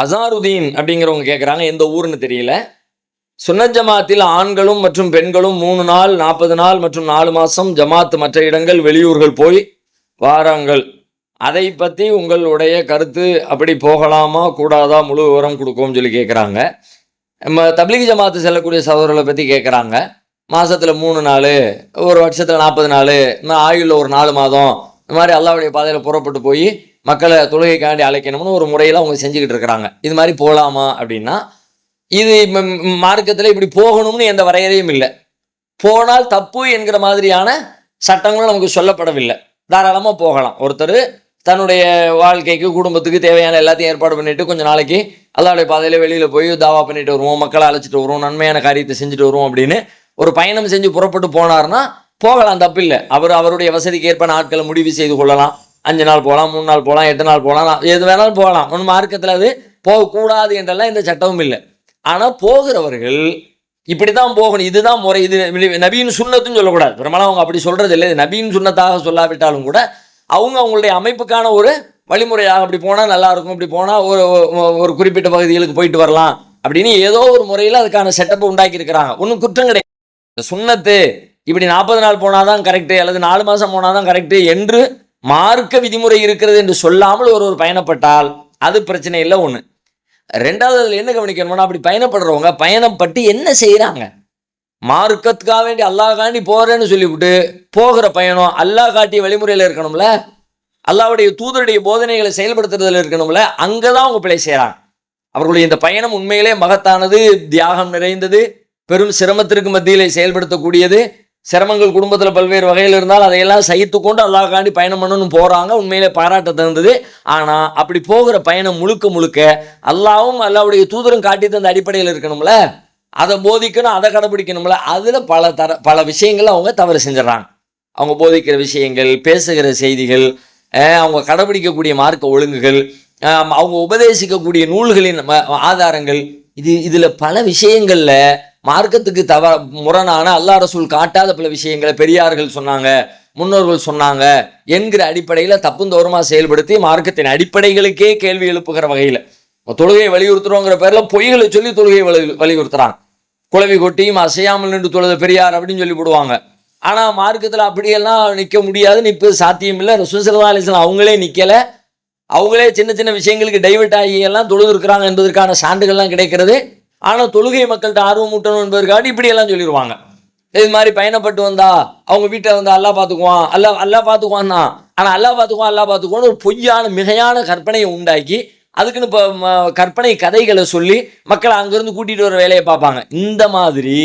அசாருதீன் அப்படிங்கிறவங்க கேட்குறாங்க எந்த ஊர்னு தெரியல. சுன்னத் ஜமாத்தில் ஆண்களும் மற்றும் பெண்களும் மூணு நாள் நாற்பது நாள் மற்றும் நாலு மாதம் ஜமாத் மற்ற இடங்கள் வெளியூர்கள் போய் வாராங்கள். அதை பற்றி உங்களுடைய கருத்து அப்படி போகலாமா கூடாதா முழு விவரம் கொடுக்கும்னு சொல்லி கேட்குறாங்க நம்ம தப்லீக் ஜமாத்து செல்லக்கூடிய சகோதரர்களை பற்றி கேட்குறாங்க மாதத்தில் மூணு நாள் ஒரு வருஷத்தில் நாற்பது நாள் இன்னும் ஆயுளில் ஒரு நாலு மாதம் இந்த மாதிரி அல்லாவுடைய பாதையில் புறப்பட்டு போய் மக்களை தொழுகைக்காண்டி அழைக்கணும்னு ஒரு முறையில் அவங்க செஞ்சுக்கிட்டு இருக்கிறாங்க. இது மாதிரி போகலாமா அப்படின்னா இது மார்க்கத்தில் இப்படி போகணும்னு எந்த வரையறையும் இல்லை. போனால் தப்பு என்கிற மாதிரியான சட்டங்களும் நமக்கு சொல்லப்படவில்லை. தாராளமாக போகலாம். ஒருத்தர் தன்னுடைய வாழ்க்கைக்கு குடும்பத்துக்கு தேவையான எல்லாத்தையும் ஏற்பாடு பண்ணிட்டு கொஞ்சம் நாளைக்கு அல்லாவுடைய பாதையில் வெளியில் போய் தாவா பண்ணிட்டு வருவோம் மக்களை அழைச்சிட்டு வருவோம் நன்மையான காரியத்தை செஞ்சுட்டு வருவோம் அப்படின்னு ஒரு பயணம் செஞ்சு புறப்பட்டு போனார்னா போகலாம் தப்பில்லை. அவர் அவருடைய வசதிக்கு ஏற்ப நாட்களை முடிவு செய்து கொள்ளலாம். அஞ்சு நாள் போகலாம் மூணு நாள் போகலாம் எட்டு நாள் போகலாம் எது வேணாலும் போகலாம். ஒன்று மார்க்கத்தில் அது போகக்கூடாது என்றெல்லாம் எந்த சட்டமும் இல்லை. ஆனால் போகிறவர்கள் இப்படி தான் போகணும் இதுதான் முறை இது நபீன் சுண்ணத்துன்னு சொல்லக்கூடாது. பெரும்பாலும் அவங்க அப்படி சொல்கிறது இல்லை. நபீன் சுண்ணத்தாக சொல்லாவிட்டாலும் கூட அவங்க அவங்களுடைய அமைப்புக்கான ஒரு வழிமுறையாக அப்படி போனால் நல்லா இருக்கும் இப்படி போனால் ஒரு ஒரு குறிப்பிட்ட பகுதிகளுக்கு போயிட்டு வரலாம் அப்படின்னு ஏதோ ஒரு முறையில் அதுக்கான செட்டப்பை உண்டாக்கியிருக்கிறாங்க. ஒன்றும் குற்றம் கிடையாது. சுண்ணத்து இப்படி நாற்பது நாள் போனாதான் கரெக்டு அல்லது நாலு மாதம் போனாதான் கரெக்டு என்று மார்க்க விதிமுறை இருக்கிறது என்று சொல்லாமல் ஒருவர் பயணப்பட்டால் அது பிரச்சனை இல்லை ஒன்று ரெண்டாவது அதில் என்ன கவனிக்கணும்னா அப்படி பயணப்படுறவங்க பயணம் பட்டு என்ன செய்கிறாங்க மார்க்கத்துக்காக வேண்டி அல்லாஹ் காண்டி போகிறேன்னு சொல்லிவிட்டு போகிற பயணம் அல்லாஹ் காட்டிய வழிமுறையில் இருக்கணும்ல? அல்லாவுடைய தூதருடைய போதனைகளை செயல்படுத்துறதுல இருக்கணும்ல? அங்கே தான் அவங்க பிழை செய்கிறாங்க அவர்களுடைய இந்த பயணம் உண்மையிலே மகத்தானது தியாகம் நிறைந்தது பெரும் சிரமத்திற்கு மத்தியிலே செயல்படுத்தக்கூடியது. சிரமங்கள் குடும்பத்தில் பல்வேறு வகையில் இருந்தால் அதையெல்லாம் சகித்து கொண்டு பயணம் பண்ணணும் போகிறாங்க உண்மையிலே பாராட்ட தந்தது ஆனால் அப்படி போகிற பயணம் முழுக்க முழுக்க அல்லாவும் அல்லாவுடைய தூதரும் காட்டி தந்த அடிப்படையில் இருக்கணும்ல? அதை போதிக்கணும் அதை கடைபிடிக்கணும்ல? அதில் பல தர பல விஷயங்கள் அவங்க தவறு செஞ்சிடறாங்க. அவங்க போதிக்கிற விஷயங்கள் பேசுகிற செய்திகள் அவங்க கடைபிடிக்கக்கூடிய மார்க்க ஒழுங்குகள் அவங்க உபதேசிக்கக்கூடிய நூல்களின் ஆதாரங்கள் இது இதில் பல விஷயங்களில் மார்க்கத்துக்கு தவ முரணான அல்லா ரசூல் காட்டாத பல விஷயங்களை பெரியார்கள் சொன்னாங்க முன்னோர்கள் சொன்னாங்க என்கிற அடிப்படையில் தப்புந்தோரமாக செயல்படுத்தி மார்க்கத்தின் அடிப்படைகளுக்கே கேள்வி எழுப்புகிற வகையில். தொழுகையை வலியுறுத்துறோங்கிற பேரில் பொய்களை சொல்லி தொழுகையை வலி வலியுறுத்துறாங்க குழவி கொட்டியும் அசையாமல் நின்று தொழுத பெரியார் அப்படின்னு சொல்லி போடுவாங்க. ஆனால் மார்க்கத்தில் அப்படியெல்லாம் நிற்க முடியாது நிற்பது சாத்தியம் இல்லை. ரசூல் அலிஸ்லாம் அவங்களே நிற்கலை அவங்களே சின்ன சின்ன விஷயங்களுக்கு டைவெர்ட் ஆகி எல்லாம் தொழுது இருக்கிறாங்க என்பதற்கான சான்றுகள்லாம் கிடைக்கிறது. ஆனால் தொழுகை மக்கள்கிட்ட ஆர்வம் ஊட்டணும் என்பதற்காக இப்படியெல்லாம் சொல்லிடுவாங்க இது மாதிரி பயணப்பட்டு வந்தா அவங்க வீட்டை வந்து அல்லா பார்த்துக்குவான் அல்லா அல்லா பார்த்துக்குவான் தான் ஆனால் அல்லா பார்த்துக்குவான் அல்லா பார்த்துக்குவான்னு ஒரு பொய்யான மிகையான கற்பனையை உண்டாக்கி அதுக்குன்னு இப்போ கற்பனை கதைகளை சொல்லி மக்களை அங்கேருந்து கூட்டிகிட்டு வர வேலையை பார்ப்பாங்க. இந்த மாதிரி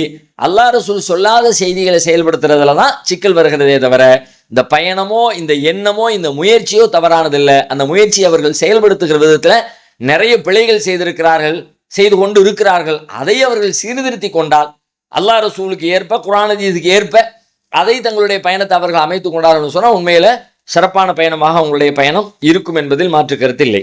அல்லா ரசூல் சொல்லாத செய்திகளை செயல்படுத்துறதுல தான் சிக்கல் வருகிறதே தவிர இந்த பயணமோ இந்த எண்ணமோ இந்த முயற்சியோ தவறானதில்லை. அந்த முயற்சியை அவர்கள் செயல்படுத்துகிற விதத்தில் நிறைய பிழைகள் செய்திருக்கிறார்கள். செய்து கொண்டு இருக்கிறார்கள். அதை அவர்கள் சீர்திருத்தி கொண்டால் அல்லாஹ் ரசூலுக்கு ஏற்ப குரானதீதுக்கு ஏற்ப அதை தங்களுடைய பயணத்தை அவர்கள் அமைத்து கொண்டார்கள் சொன்னால் உண்மையில சிறப்பான பயணமாக அவங்களுடைய பயணம் இருக்கும் என்பதில் மாற்று கருத்தில்லை